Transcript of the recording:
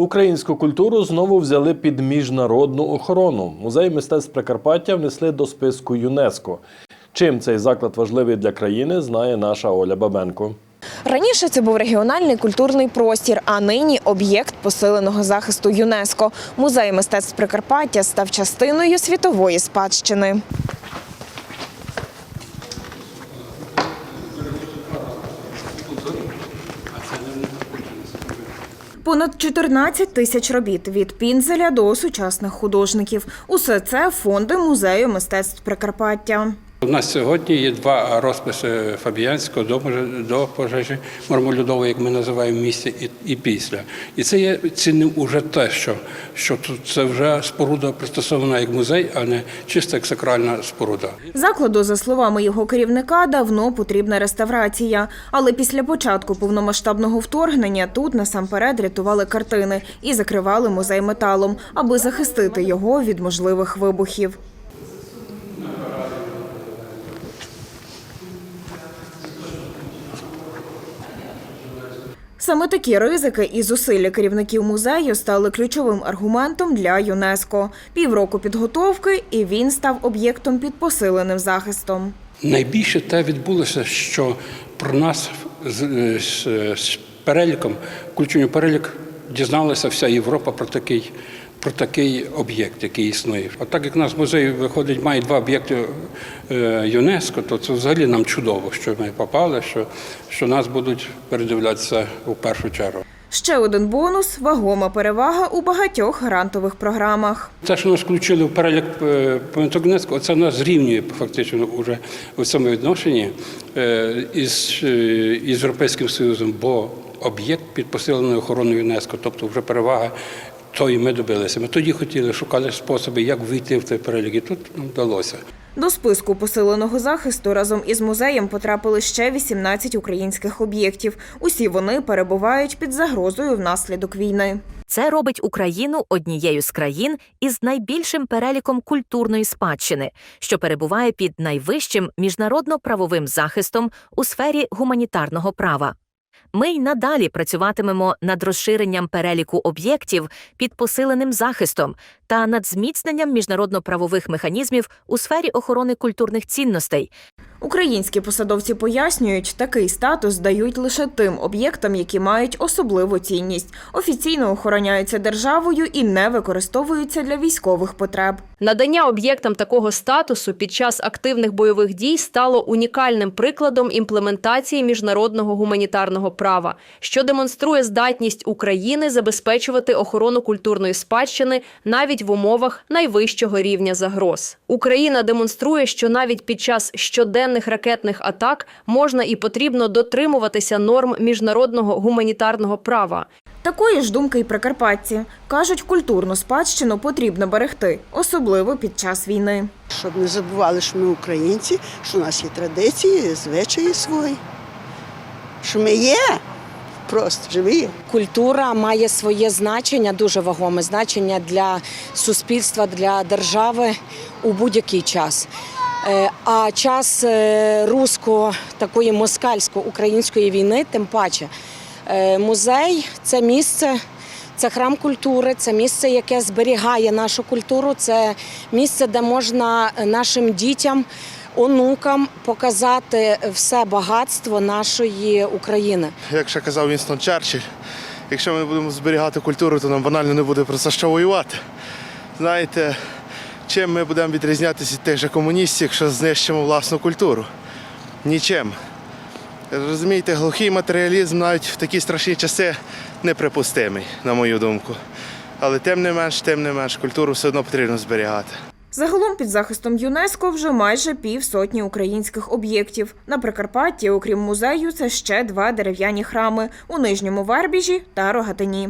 Українську культуру знову взяли під міжнародну охорону. Музей мистецтв Прикарпаття внесли до списку ЮНЕСКО. Чим цей заклад важливий для країни, знає наша Оля Бабенко. Раніше це був регіональний культурний простір, а нині об'єкт посиленого захисту ЮНЕСКО. Музей мистецтв Прикарпаття став частиною світової спадщини. Понад 14 тисяч робіт від пінзеля до сучасних художників. Усе це фонди музею мистецтв Прикарпаття. У нас сьогодні є два розписи Фабіянського до, до пожежі Мармолюдової, як ми називаємо в місті, і, і після. І це є цінним уже те, що, що тут це вже споруда пристосована як музей, а не чисто як сакральна споруда. Закладу, за словами його керівника, давно потрібна реставрація. Але після початку повномасштабного вторгнення тут насамперед рятували картини і закривали музей металом, аби захистити його від можливих вибухів. Саме такі ризики і зусилля керівників музею стали ключовим аргументом для ЮНЕСКО. Півроку підготовки, і він став об'єктом під посиленим захистом. Найбільше те відбулося, що про нас з, переліком, включенню перелік, дізналася вся Європа про такий, про такий об'єкт, який існує. А так як у нас музей виходить, має два об'єкти е, ЮНЕСКО, то це взагалі нам чудово, що ми попали, що, що нас будуть передивлятися у першу чергу. Ще один бонус вагома перевага у багатьох грантових програмах. Те, що нас включили в перелік е, пам'яток ЮНЕСКО, це нас зрівнює фактично вже у цьому відношенні е, із, із Європейським Союзом, бо об'єкт під посиленою охороною ЮНЕСКо, тобто вже перевага. Тої ми добилися. Ми тоді хотіли, шукали способи, як вийти в цей перелік, і тут нам вдалося. До списку посиленого захисту разом із музеєм потрапили ще 18 українських об'єктів. Усі вони перебувають під загрозою внаслідок війни. Це робить Україну однією з країн із найбільшим переліком культурної спадщини, що перебуває під найвищим міжнародно-правовим захистом у сфері гуманітарного права. Ми й надалі працюватимемо над розширенням переліку об'єктів під посиленим захистом та над зміцненням міжнародно-правових механізмів у сфері охорони культурних цінностей, Українські посадовці пояснюють, такий статус дають лише тим об'єктам, які мають особливу цінність, офіційно охороняються державою і не використовуються для військових потреб. Надання об'єктам такого статусу під час активних бойових дій стало унікальним прикладом імплементації міжнародного гуманітарного права, що демонструє здатність України забезпечувати охорону культурної спадщини навіть в умовах найвищого рівня загроз. Україна демонструє, що навіть під час щоденних ракетних атак можна і потрібно дотримуватися норм міжнародного гуманітарного права. Такої ж думки й прикарпатці кажуть, культурну спадщину потрібно берегти, особливо під час війни. Щоб не забували, що ми українці, що у нас є традиції, звичаї свої. Що ми є просто живі. Культура має своє значення, дуже вагоме значення для суспільства, для держави у будь-який час. Е, А час е, русько такої москальсько-української війни, тим паче. Е, Музей це місце, це храм культури, це місце, яке зберігає нашу культуру, це місце, де можна нашим дітям, онукам показати все багатство нашої України. як ще казав Вінстон Черчилль, якщо ми будемо зберігати культуру, то нам банально не буде про це що воювати. Знаєте, чим ми будемо відрізнятися від тих же комуністів, якщо знищимо власну культуру? Нічим. Розумієте, глухий матеріалізм навіть в такі страшні часи неприпустимий, на мою думку. Але тим не менш, тим не менш, культуру все одно потрібно зберігати. Загалом під захистом ЮНЕСКО вже майже півсотні українських об'єктів. На Прикарпатті, окрім музею, це ще два дерев'яні храми у Нижньому Вербіжі та Рогатині.